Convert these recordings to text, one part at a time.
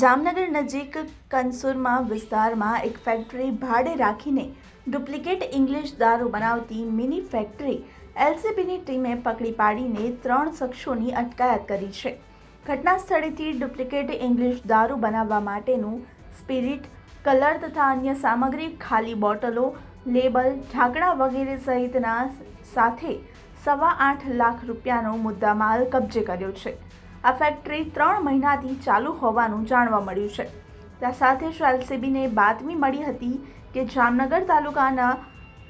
જામનગર નજીક કનસુરમાં વિસ્તારમાં એક ફેક્ટરી ભાડે રાખીને ડુપ્લિકેટ ઇંગ્લિશ દારૂ બનાવતી મિની ફેક્ટરી એલસીબીની ટીમે પકડી પાડીને ત્રણ શખ્સોની અટકાયત કરી છે. ઘટના સ્થળેથી ડુપ્લિકેટ ઇંગ્લિશ દારૂ બનાવવા માટેનું સ્પિરિટ કલર તથા અન્ય સામગ્રી, ખાલી બોટલો, લેબલ, ઢાંકણા વગેરે સહિતના સાથે સવા આઠ લાખ રૂપિયાનો મુદ્દામાલ કબજે કર્યો છે. આ ફેક્ટરી ત્રણ મહિનાથી ચાલુ હોવાનું જાણવા મળ્યું છે. ત્યાં સાથે જ એલસીબીને બાતમી મળી હતી કે જામનગર તાલુકાના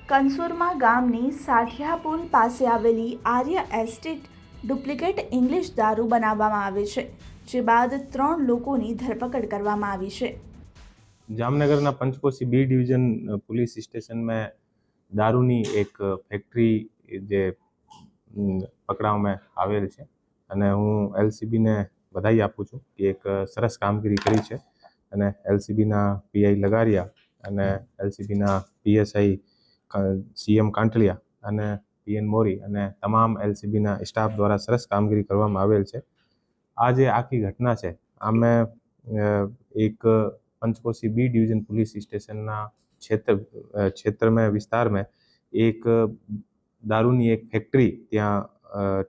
કંસુરમા ગામની સાઠિયા પુલ પાસે આવેલી આર્ય એસ્ટેટ ડુપ્લિકેટ ઇંગ્લિશ દારૂ બનાવવામાં આવે છે, જે બાદ ત્રણ લોકોની ધરપકડ કરવામાં આવી છે. જામનગરના પંચકોશી બી ડિવિઝન પોલીસ સ્ટેશનમાં દારૂની એક ફેક્ટરી જે પકડાવવામાં આવેલ છે. અને હું એલસીબીને બધાઈ આપું છું કે એક સરસ કામગીરી કરી છે. અને એલસીબીના પીઆઈ લગારિયા અને એલસીબીના પીએસઆઈ સીએમ કાંઠલિયા અને પીએન મોરી અને તમામ એલસીબીના સ્ટાફ દ્વારા સરસ કામગીરી કરવામાં આવેલ છે. આ જે આખી ઘટના છે આમે એક પંચકોશી બી ડિવિઝન પોલીસ સ્ટેશનના ક્ષેત્ર ક્ષેત્રમાં વિસ્તારમાં એક દારૂની એક ફેક્ટરી ત્યાં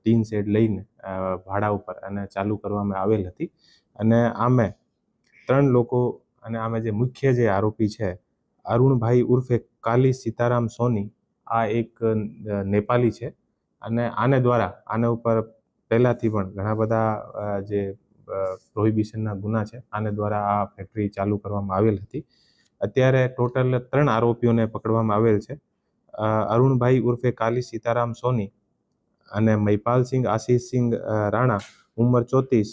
ટીન શેડ લઈને ભાડા ઉપર અને ચાલુ કરવામાં આવેલ હતી. અને આમે ત્રણ લોકો અને આમે જે મુખ્ય જે આરોપી છે, અરુણભાઈ ઉર્ફે કાલી સીતારામ સોની, આ એક નેપાલી છે. અને આને દ્વારા, આના ઉપર પહેલાંથી પણ ઘણા બધા જે પ્રોહિબિશનના ગુના છે, આને દ્વારા આ ફેક્ટરી ચાલુ કરવામાં આવેલ હતી. અત્યારે ટોટલ ત્રણ આરોપીઓને પકડવામાં આવેલ છે. અરુણભાઈ ઉર્ફે કાલી સીતારામ સોની અને મહિપાલસિંહ આશીષસિંહ રાણા, ઉંમર ચોત્રીસ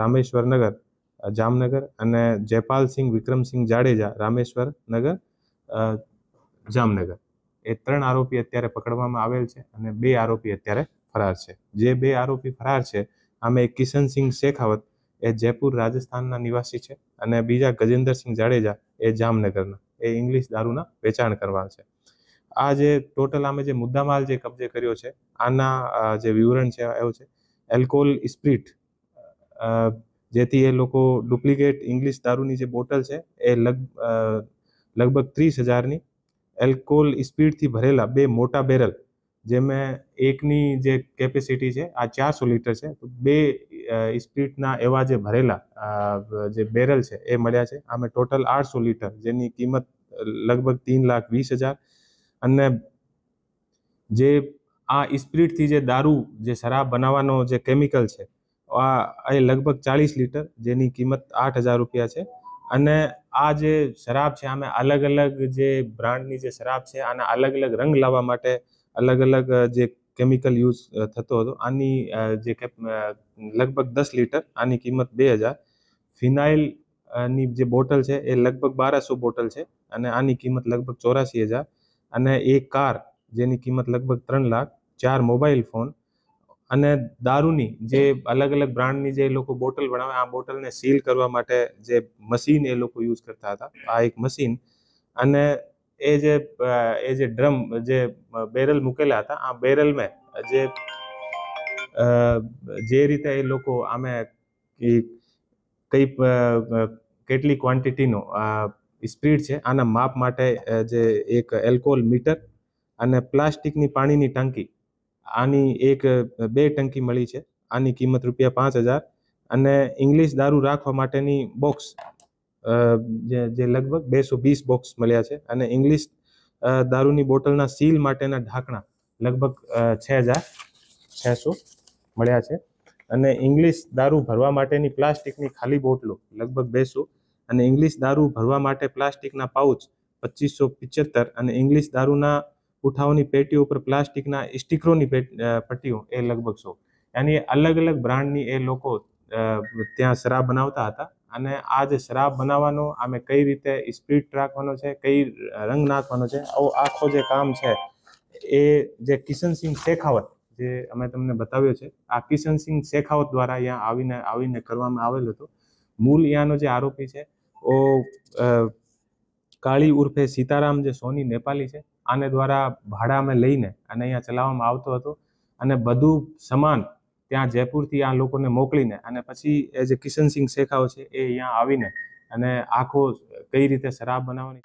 રામેશ્વર નગર જામનગર અને જયપાલસિંહ વિક્રમસિંહ જાડેજા, રામેશ્વર નગર જામનગર. એ ત્રણ આરોપી અત્યારે પકડવામાં આવેલ છે અને બે આરોપી અત્યારે ફરાર છે. જે બે આરોપી ફરાર છે, આમે કિશનસિંહ શેખાવત, એ જયપુર રાજસ્થાનના નિવાસી છે અને બીજા ગજેન્દ્રસિંહ જાડેજા એ જામનગરના. એ ઇંગ્લિશ દારૂના વેચાણ કરવા છે. આ જે ટોટલ આમે જે મુદ્દામાલ જે કબજે કર્યો છે, આના જે વિવરણ છે, એવું છે. એલ્કોહોલ સ્પ્રિટ જેથી એ લોકો ડુપ્લિકેટ ઇંગ્લિશ દારૂની જે બોટલ છે, એ લગ લગભગ ત્રીસ હજારની એલ્કોહોલ સ્પીડથી ભરેલા બે મોટા બેરલ, જેમાં એકની જે કેપેસિટી છે, આ ચારસો લીટર છે બે સ્પીડના એવા જે ભરેલા જે બેરલ છે, એ મળ્યા છે. આમે ટોટલ આઠસો લીટર, જેની કિંમત લગભગ તીન લાખ વીસ હજાર અને જે આ ઇસ્પિરિટથી જે દારૂ, જે શરાબ બનાવવાનો જે કેમિકલ છે, આ એ લગભગ ચાળીસ લીટર, જેની કિંમત આઠ હજાર રૂપિયા છે. અને આ જે શરાબ છે, આમે અલગ અલગ જે બ્રાન્ડની જે શરાબ છે, આના અલગ અલગ રંગ લાવવા માટે અલગ અલગ જે કેમિકલ યુઝ થતો હતો. આની જે લગભગ દસ લીટર, આની કિંમત બે હજાર. ફિનાઇલની જે બોટલ છે, એ લગભગ બારસો બોટલ છે અને આની કિંમત લગભગ ચોરાસી હજાર. અને એક કાર જેની કિંમત લગભગ ત્રણ લાખ, ચાર મોબાઈલ ફોન અને દારૂની જે અલગ અલગ બ્રાન્ડની જે લોકો બોટલ બનાવે, આ બોટલને સીલ કરવા માટે જે મશીન એ લોકો યુઝ કરતા હતા, આ એક મશીન. અને એ જે એ જે ડ્રમ, જે બેરલ મૂકેલા હતા, આ બેરલમાં જે જે રીતે એ લોકો આમે કઈ કેટલી ક્વોન્ટિટીનો સ્પીડ છે. આના માપ માટે જે એક એલ્કોહોલ મીટર અને પ્લાસ્ટિકની પાણીની ટાંકી, આની એક બે ટંકી મળી છે. આની કિંમત રૂપિયા પાંચ હજાર અને ઇંગ્લિશ દારૂ રાખવા માટેની બોક્સ જે લગભગ બેસો વીસ બોક્સ મળ્યા છે અને ઇંગ્લિશ દારૂની બોટલના સીલ માટેના ઢાંકણા લગભગ છ હજાર છસો મળ્યા છે. અને ઇંગ્લિશ દારૂ ભરવા માટેની પ્લાસ્ટિકની ખાલી બોટલો લગભગ બેસો અને ઇંગ્લિશ દારૂ ભરવા માટે પ્લાસ્ટિકના પાઉચ પચીસો પિચોતેર અને ઇંગ્લિશ દારૂના ઉઠાવની પેટીઓ ઉપર પ્લાસ્ટિકના સ્ટીકરોની પેટ- પટ્ટીઓ, એ લગભગ સો. યાની અલગ અલગ બ્રાન્ડની એ લોકો ત્યાં શરાબ બનાવતા હતા. અને આ જે શરાબ બનાવવાનો, આમે કઈ રીતે સ્પીડ રાખવાનો છે, કઈ રંગ નાખવાનો છે, આવો આખો જે કામ છે, એ જે કિશનસિંહ શેખાવત, જે અમે તમને બતાવ્યો છે, આ કિશનસિંહ શેખાવત દ્વારા અહીંયા આવીને આવીને કરવામાં આવેલ હતો. મૂળ અહીંયાનો જે આરોપી છે કાળી ઉર્ફે સીતારામ જે સોની નેપાલી છે, આને દ્વારા ભાડામાં લઈને અને અહીંયા ચલાવવામાં આવતો હતો અને બધું સમાન ત્યાં જયપુરથી આ લોકોને મોકલીને અને પછી એ જે કિશનસિંહ શેખાવ છે એ અહીંયા આવીને અને આખો કઈ રીતે શરાબ બનાવવાની